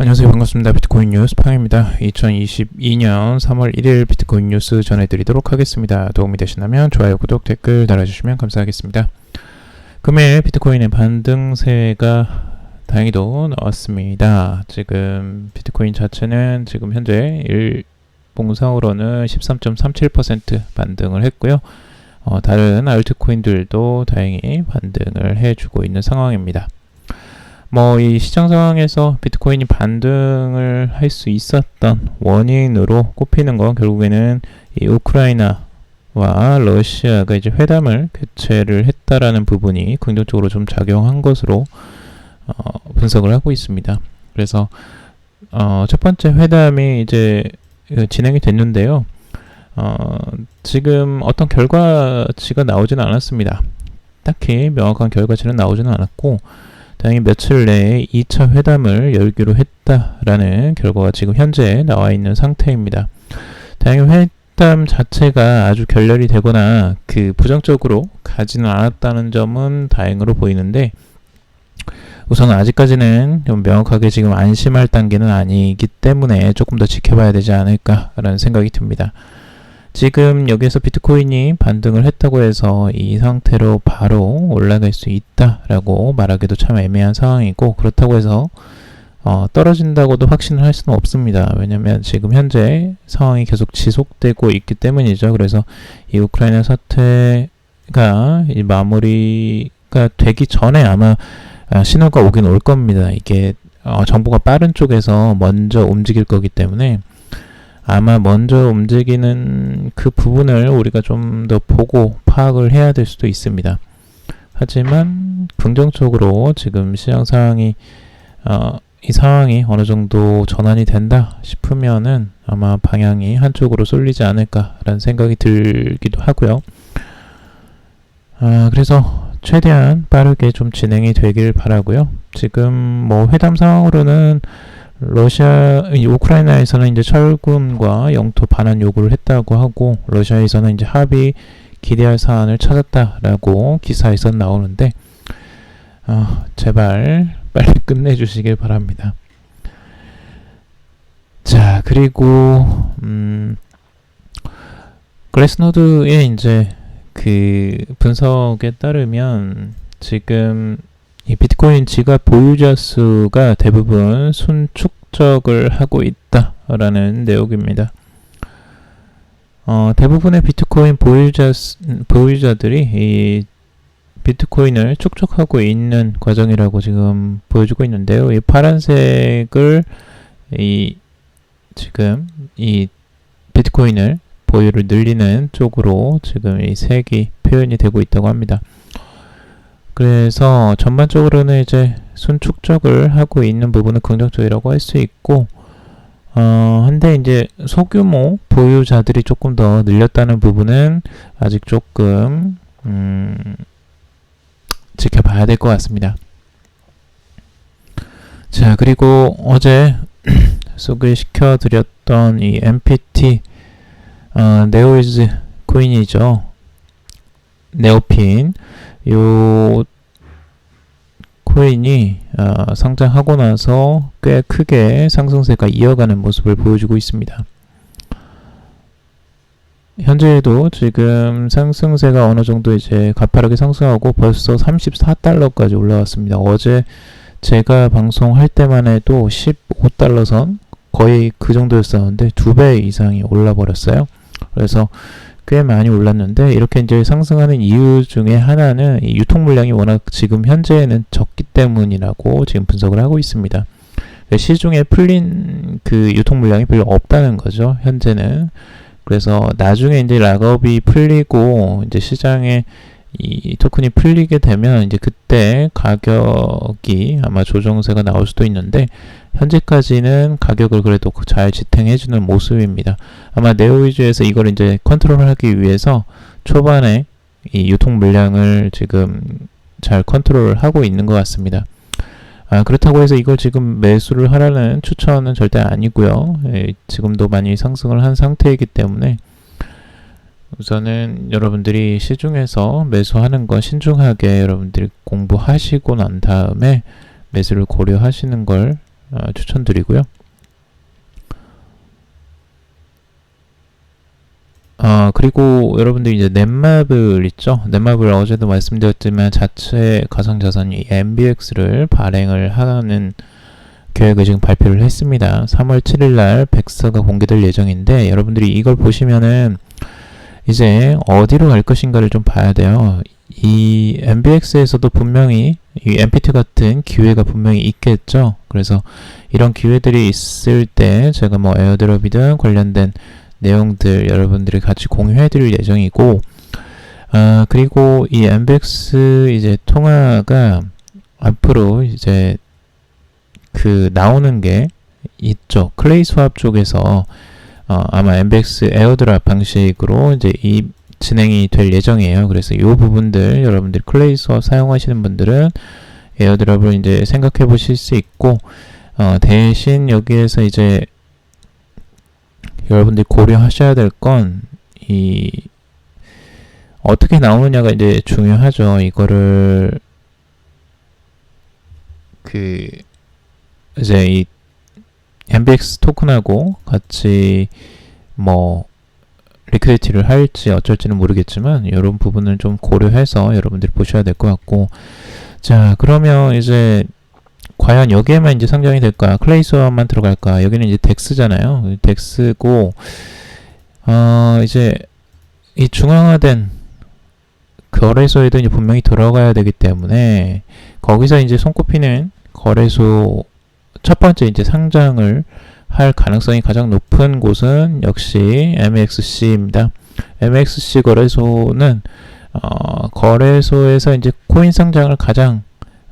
안녕하세요. 반갑습니다. 비트코인 뉴스 팡입니다. 2022년 3월 1일 비트코인 뉴스 전해드리도록 하겠습니다. 도움이 되시다면 좋아요, 구독, 댓글 달아주시면 감사하겠습니다. 금일 비트코인의 반등세가 다행히도 나왔습니다. 지금 비트코인 자체는 지금 현재 일봉상으로는 13.37% 반등을 했고요. 어, 다른 알트코인들도 다행히 반등을 해주고 있는 상황입니다. 뭐 이 시장 상황에서 비트코인이 반등을 할 수 있었던 원인으로 꼽히는 건 결국에는 이 우크라이나 와 러시아가 이제 회담을 개최를 했다라는 부분이 긍정적으로 좀 작용한 것으로 어, 분석을 하고 있습니다. 그래서 어, 첫 번째 회담이 이제 진행이 됐는데요. 어, 지금 어떤 결과치가 나오지는 않았습니다. 딱히 명확한 결과치는 나오지는 않았고 다행히 며칠 내에 2차 회담을 열기로 했다라는 결과가 지금 현재 나와 있는 상태입니다. 다행히 회담 자체가 아주 결렬이 되거나 그 부정적으로 가지는 않았다는 점은 다행으로 보이는데 우선 아직까지는 좀 명확하게 지금 안심할 단계는 아니기 때문에 조금 더 지켜봐야 되지 않을까라는 생각이 듭니다. 지금 여기에서 비트코인이 반등을 했다고 해서 이 상태로 바로 올라갈 수 있다라고 말하기도 참 애매한 상황이고 그렇다고 해서 어, 떨어진다고도 확신을 할 수는 없습니다. 왜냐하면 지금 현재 상황이 계속 지속되고 있기 때문이죠. 그래서 이 우크라이나 사태가 이 마무리가 되기 전에 아마 아, 신호가 오긴 올 겁니다. 이게 어, 정보가 빠른 쪽에서 먼저 움직일 거기 때문에 아마 먼저 움직이는 그 부분을 우리가 좀 더 보고 파악을 해야 될 수도 있습니다. 하지만 긍정적으로 지금 시장 상황이 어, 이 상황이 어느 정도 전환이 된다 싶으면은 아마 방향이 한쪽으로 쏠리지 않을까라는 생각이 들기도 하고요. 아, 그래서 최대한 빠르게 좀 진행이 되길 바라고요. 지금 뭐 회담 상황으로는 러시아, 우크라이나에서는 이제 철군과 영토 반환 요구를 했다고 하고 러시아에서는 이제 합의 기대할 사안을 찾았다라고 기사에서 나오는데 어, 제발 빨리 끝내주시길 바랍니다. 자 그리고 음, 글래스노드의 이제 그 분석에 따르면 지금 이 비트코인 지갑 보유자 수가 대부분 순축적을 하고 있다라는 내용입니다. 어, 대부분의 비트코인 보유자, 보유자들이 이 비트코인을 축적하고 있는 과정이라고 지금 보여주고 있는데요. 이 파란색을 이 지금 이 비트코인을 보유를 늘리는 쪽으로 지금 이 색이 표현이 되고 있다고 합니다. 그래서 전반적으로는 이제 순축적을 하고 있는 부분은 긍정적이라고 할 수 있고 어, 한데 이제 소규모 보유자들이 조금 더 늘렸다는 부분은 아직 조금 음, 지켜봐야 될 것 같습니다. 자 그리고 어제 소개시켜 드렸던 이 MPT 어, 네오이즈 코인이죠. 네오핀 요 코인이 어, 상장하고 나서 꽤 크게 상승세가 이어가는 모습을 보여주고 있습니다. 현재에도 지금 상승세가 어느 정도 이제 가파르게 상승하고 벌써 34달러까지 올라왔습니다. 어제 제가 방송할 때만 해도 15달러 선 거의 그 정도였었는데 두 배 이상이 올라 버렸어요. 그래서 꽤 많이 올랐는데 이렇게 이제 상승하는 이유 중에 하나는 유통 물량이 워낙 지금 현재는 적기 때문이라고 지금 분석을 하고 있습니다. 시중에 풀린 그 유통 물량이 별로 없다는 거죠. 현재는. 그래서 나중에 이제 락업이 풀리고 이제 시장에 이 토큰이 풀리게 되면 이제 그때 가격이 아마 조정세가 나올 수도 있는데 현재까지는 가격을 그래도 잘 지탱해 주는 모습입니다. 아마 네오 위주에서 이걸 이제 컨트롤하기 위해서 초반에 이 유통 물량을 지금 잘 컨트롤하고 있는 것 같습니다. 아, 그렇다고 해서 이걸 지금 매수를 하라는 추천은 절대 아니고요. 예, 지금도 많이 상승을 한 상태이기 때문에 우선은 여러분들이 시중에서 매수하는 건 신중하게 여러분들이 공부하시고 난 다음에 매수를 고려하시는 걸 어, 추천드리고요. 아 그리고 여러분들 이제 넷마블 있죠? 넷마블 어제도 말씀드렸지만 자체 가상자산이 MBX를 발행을 하는 계획을 지금 발표를 했습니다. 3월 7일 날 백서가 공개될 예정인데 여러분들이 이걸 보시면은 이제 어디로 갈 것인가를 좀 봐야 돼요. 이 MBX에서도 분명히 이 MPT 같은 기회가 분명히 있겠죠. 그래서 이런 기회들이 있을 때 제가 뭐 에어드롭이든 관련된 내용들 여러분들이 같이 공유해 드릴 예정이고 아 그리고 이 MBX 이제 통화가 앞으로 이제 그 나오는 게 있죠. 클레이 수합 쪽에서 어, 아마 MBX 에어드랍 방식으로 이제 이 진행이 될 예정이에요. 그래서 이 부분들 여러분들 클레이 수합 사용하시는 분들은 에어드랍을 이제 생각해 보실 수 있고 어, 대신 여기에서 이제 여러분들이 고려하셔야 될 건 이 어떻게 나오느냐가 이제 중요하죠. 이거를 그 이제 이 MBX 토큰하고 같이 뭐 리크리티를 할지 어쩔지는 모르겠지만 이런 부분을 좀 고려해서 여러분들이 보셔야 될 것 같고. 자 그러면 이제 과연 여기에만 이제 상장이 될까? 클레이스만 들어갈까? 여기는 이제 덱스잖아요. 덱스고 어 이제 이 중앙화된 거래소에도 이제 분명히 들어가야 되기 때문에 거기서 이제 손꼽히는 거래소 첫 번째 이제 상장을 할 가능성이 가장 높은 곳은 역시 MXC입니다. MXC 거래소는 어, 거래소에서 이제 코인 상장을 가장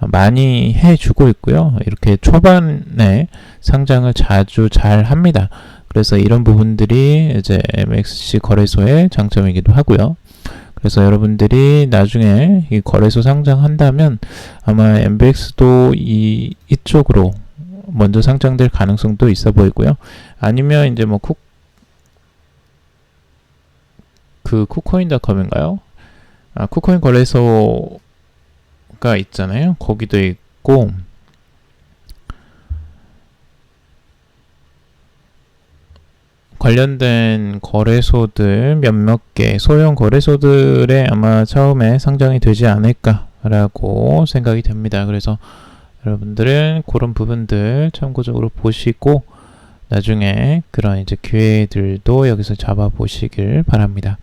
많이 해주고 있고요. 이렇게 초반에 상장을 자주 잘 합니다. 그래서 이런 부분들이 이제 MXC 거래소의 장점이기도 하고요. 그래서 여러분들이 나중에 이 거래소 상장한다면 아마 MBX도 이 이쪽으로 먼저 상장될 가능성도 있어 보이고요. 아니면 이제 뭐 쿡, 그 쿠코인닷컴인가요? 아, 쿠코인 거래소가 있잖아요. 거기도 있고, 관련된 거래소들 몇몇 개, 소형 거래소들에 아마 처음에 상장이 되지 않을까라고 생각이 됩니다. 그래서 여러분들은 그런 부분들 참고적으로 보시고 나중에 그런 이제 기회들도 여기서 잡아 보시길 바랍니다.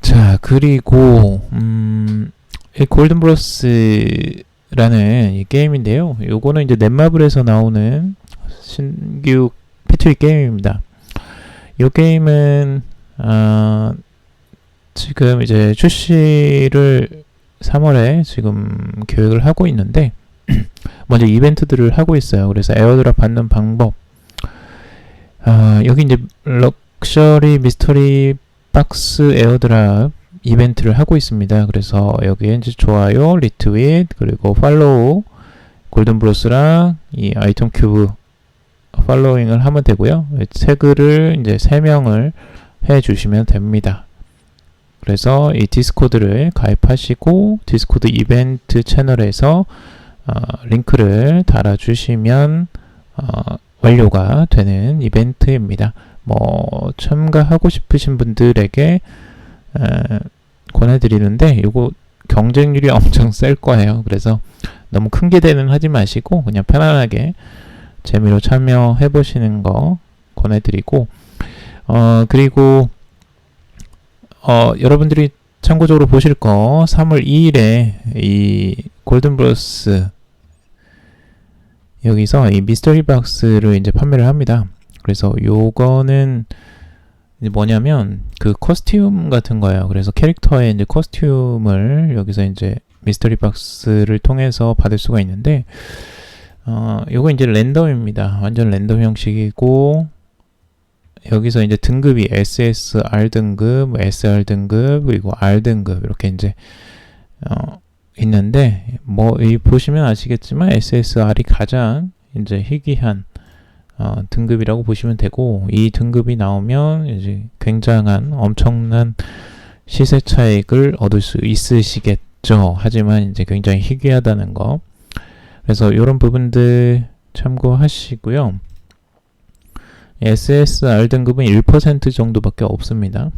자, 그리고 음, 이 골든브러스라는 이 게임인데요. 요거는 이제 넷마블에서 나오는 신규 패트리 게임입니다. 이 게임은 어, 지금 이제 출시를 3월에 지금 계획을 하고 있는데 먼저 이벤트들을 하고 있어요. 그래서 에어드랍 받는 방법. 아, 여기 이제 럭셔리 미스터리 박스 에어드랍 이벤트를 하고 있습니다. 그래서 여기에 이제 좋아요, 리트윗, 그리고 팔로우, 골든 브로스랑 이 아이템 큐브 팔로잉을 하면 되고요. 세 글을 이제 세 명을 해 주시면 됩니다. 그래서 이 디스코드를 가입하시고 디스코드 이벤트 채널에서 어, 링크를 달아주시면 어, 완료가 되는 이벤트입니다. 뭐 참가하고 싶으신 분들에게 에, 권해드리는데 이거 경쟁률이 엄청 셀 거예요. 그래서 너무 큰 기대는 하지 마시고 그냥 편안하게 재미로 참여해 보시는 거 권해드리고 어 그리고 어 여러분들이 참고적으로 보실 거 3월 2일에 이 골든브러스 여기서 이 미스터리 박스를 이제 판매를 합니다. 그래서 요거는 뭐냐면 그 커스튬 같은 거예요. 그래서 캐릭터의 이제 커스튬을 여기서 이제 미스터리 박스를 통해서 받을 수가 있는데 어 요거 이제 랜덤입니다. 완전 랜덤 형식이고 여기서 이제 등급이 SSR 등급, SR 등급, 그리고 R 등급 이렇게 이제 어 있는데 뭐 이 보시면 아시겠지만 SSR이 가장 이제 희귀한 어, 등급이라고 보시면 되고 이 등급이 나오면 이제 굉장한 엄청난 시세 차익을 얻을 수 있으시겠죠. 하지만 이제 굉장히 희귀하다는 거. 그래서 이런 부분들 참고하시고요. SSR 등급은 1% 정도밖에 없습니다.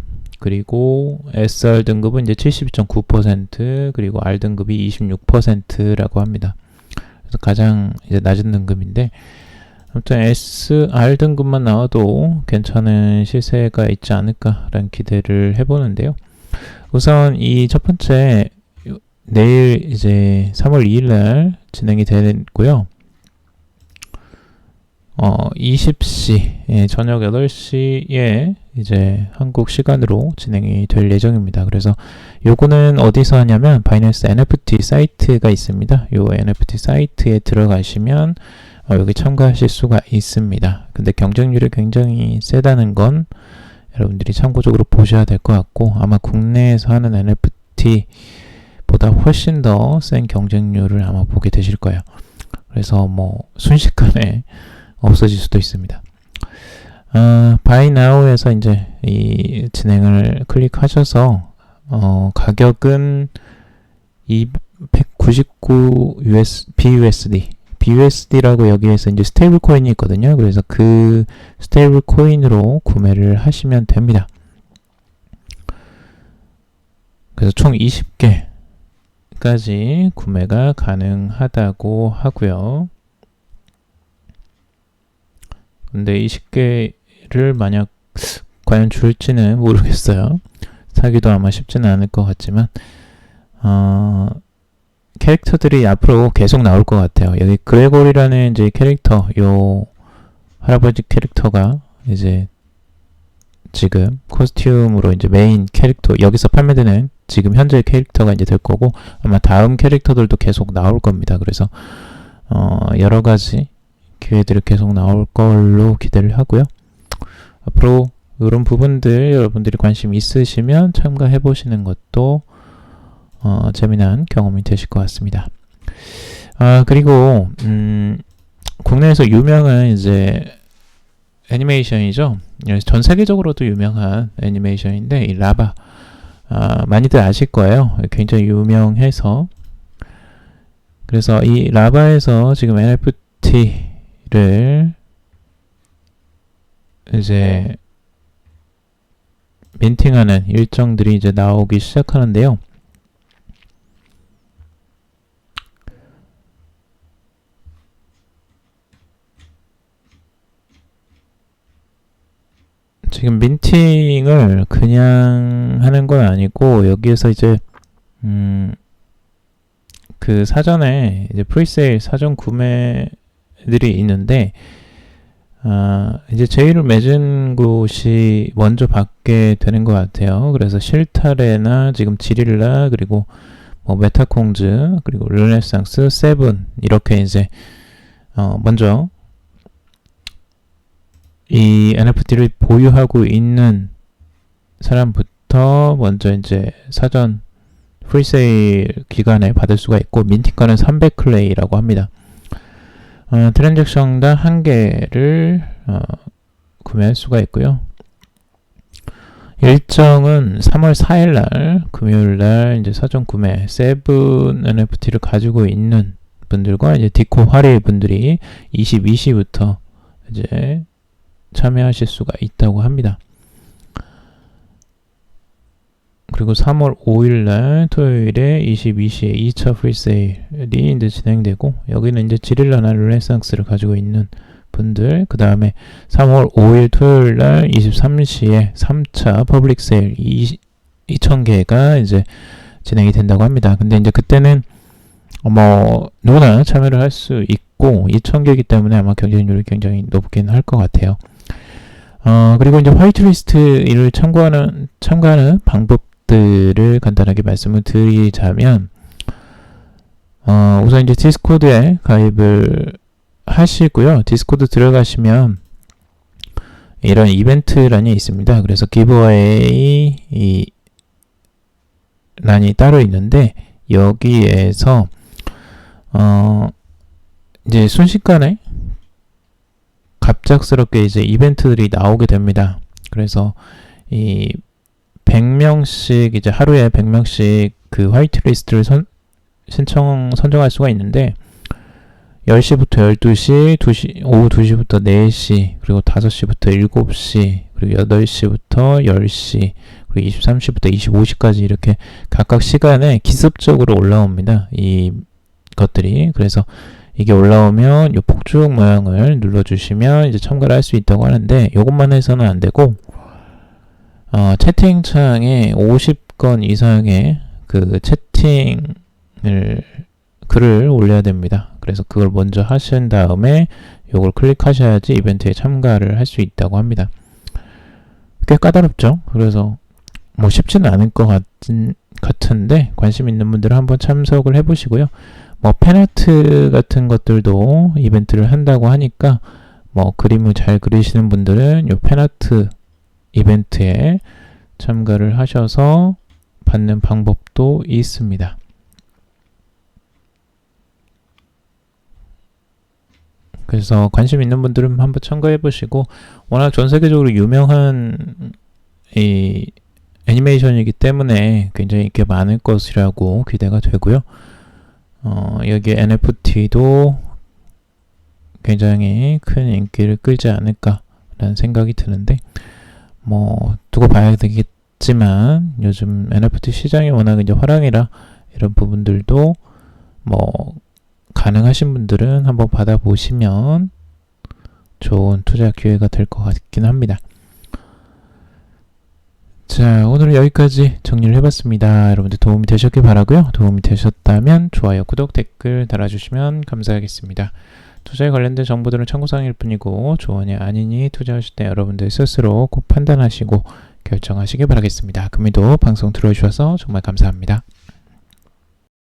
그리고 SR 등급은 이제 72.9% 그리고 R 등급이 26%라고 합니다. 그래서 가장 이제 낮은 등급인데 아무튼 SR 등급만 나와도 괜찮은 시세가 있지 않을까라는 기대를 해보는데요. 우선 이 첫 번째 내일 이제 3월 2일 날 진행이 되고요. 어, 20시, 예, 저녁 8시에 이제 한국 시간으로 진행이 될 예정입니다. 그래서 요거는 어디서 하냐면 바이낸스 NFT 사이트가 있습니다. 요 NFT 사이트에 들어가시면 어, 여기 참가하실 수가 있습니다. 근데 경쟁률이 굉장히 세다는 건 여러분들이 참고적으로 보셔야 될 것 같고 아마 국내에서 하는 NFT보다 훨씬 더 센 경쟁률을 아마 보게 되실 거예요. 그래서 뭐 순식간에 없어질 수도 있습니다. 어, Buy Now에서 이제 이 진행을 클릭하셔서 어, 가격은 299 US, BUSD BUSD라고 여기에서 이제 스테이블 코인이 있거든요. 그래서 그 스테이블 코인으로 구매를 하시면 됩니다. 그래서 총 20개까지 구매가 가능하다고 하고요. 근데 20개를 만약 과연 줄지는 모르겠어요. 사기도 아마 쉽지는 않을 것 같지만 어, 캐릭터들이 앞으로 계속 나올 것 같아요. 여기 그레고리라는 이제 캐릭터, 요 할아버지 캐릭터가 이제 지금 코스튬으로 이제 메인 캐릭터 여기서 판매되는 지금 현재 캐릭터가 이제 될 거고 아마 다음 캐릭터들도 계속 나올 겁니다. 그래서 어 여러 가지 기회들이 계속 나올 걸로 기대를 하고요. 앞으로 이런 부분들 여러분들이 관심 있으시면 참가해 보시는 것도 어, 재미난 경험이 되실 것 같습니다. 아, 그리고, 음, 국내에서 유명한 이제 애니메이션이죠. 전 세계적으로도 유명한 애니메이션인데, 이 라바. 아, 많이들 아실 거예요. 굉장히 유명해서. 그래서 이 라바에서 지금 NFT 를 이제 민팅하는 일정들이 이제 나오기 시작하는데요. 지금 민팅을 그냥 하는 건 아니고 여기에서 이제 음, 그 사전에 이제 프리세일 사전 구매 들이 있는데 아, 이제 제의를 맺은 곳이 먼저 받게 되는 것 같아요. 그래서 실타레나 지금 지릴라 그리고 뭐 메타콩즈 그리고 르네상스 세븐 이렇게 이제 어, 먼저 이 NFT를 보유하고 있는 사람부터 먼저 이제 사전 프리세일 기간에 받을 수가 있고 민티가는 300클레이라고 합니다. 어, 트랜잭션당 한 개를 어, 구매할 수가 있고요. 일정은 3월 4일 날 금요일 날 이제 사전 구매 세븐 NFT를 가지고 있는 분들과 이제 디코 화리 분들이 22시부터 이제 참여하실 수가 있다고 합니다. 그리고 3월 5일 날 토요일에 22시에 2차 프리세일이 이제 진행되고 여기는 이제 지릴라나 르네상스를 가지고 있는 분들 그 다음에 3월 5일 토요일 날 23시에 3차 퍼블릭 세일 2,000개가 이제 진행이 된다고 합니다. 근데 이제 그때는 뭐 누구나 참여를 할 수 있고 2,000개이기 때문에 아마 경쟁률이 굉장히 높긴 할 것 같아요. 어, 그리고 이제 화이트리스트를 참고하는, 참가하는 방법 들을 간단하게 말씀을 드리자면, 어, 우선 이제 디스코드에 가입을 하시고요. 디스코드 들어가시면 이런 이벤트란이 있습니다. 그래서 기브어웨이 이 란이 따로 있는데 여기에서 어 이제 순식간에 갑작스럽게 이제 이벤트들이 나오게 됩니다. 그래서 이 100명씩 이제 하루에 100명씩 그 화이트 리스트를 선, 신청 선정할 수가 있는데 10시부터 12시, 2시, 오후 2시부터 4시, 그리고 5시부터 7시, 그리고 8시부터 10시, 그리고 23시부터 25시까지 이렇게 각각 시간에 기습적으로 올라옵니다. 이 것들이. 그래서 이게 올라오면 이 폭죽 모양을 눌러주시면 이제 참가를 할 수 있다고 하는데 이것만 해서는 안 되고 어, 채팅창에 50건 이상의 그 채팅을 글을 올려야 됩니다. 그래서 그걸 먼저 하신 다음에 이걸 클릭하셔야지 이벤트에 참가를 할 수 있다고 합니다. 꽤 까다롭죠? 그래서 뭐 쉽지는 않을 것 같은, 같은데 관심 있는 분들은 한번 참석을 해보시고요. 뭐 팬아트 같은 것들도 이벤트를 한다고 하니까 뭐 그림을 잘 그리시는 분들은 요 팬아트 이벤트에 참가를 하셔서 받는 방법도 있습니다. 그래서 관심 있는 분들은 한번 참가해 보시고 워낙 전 세계적으로 유명한 이 애니메이션이기 때문에 굉장히 인기가 많을 것이라고 기대가 되고요. 어, 여기 NFT도 굉장히 큰 인기를 끌지 않을까라는 생각이 드는데 뭐 두고 봐야 되 겠지만 요즘 NFT 시장이 워낙 이제 화랑이라 이런 부분들도 뭐 가능하신 분들은 한번 받아보시면 좋은 투자 기회가 될 것 같긴 합니다. 자, 오늘은 여기까지 정리를 해봤습니다. 여러분들 도움이 되셨길 바라고요. 도움이 되셨다면 좋아요, 구독, 댓글 달아주시면 감사하겠습니다. 투자에 관련된 정보들은 참고사항일 뿐이고 조언이 아니니 투자하실 때 여러분들 스스로 꼭 판단하시고 결정하시길 바라겠습니다. 금일도 방송 들어주셔서 정말 감사합니다.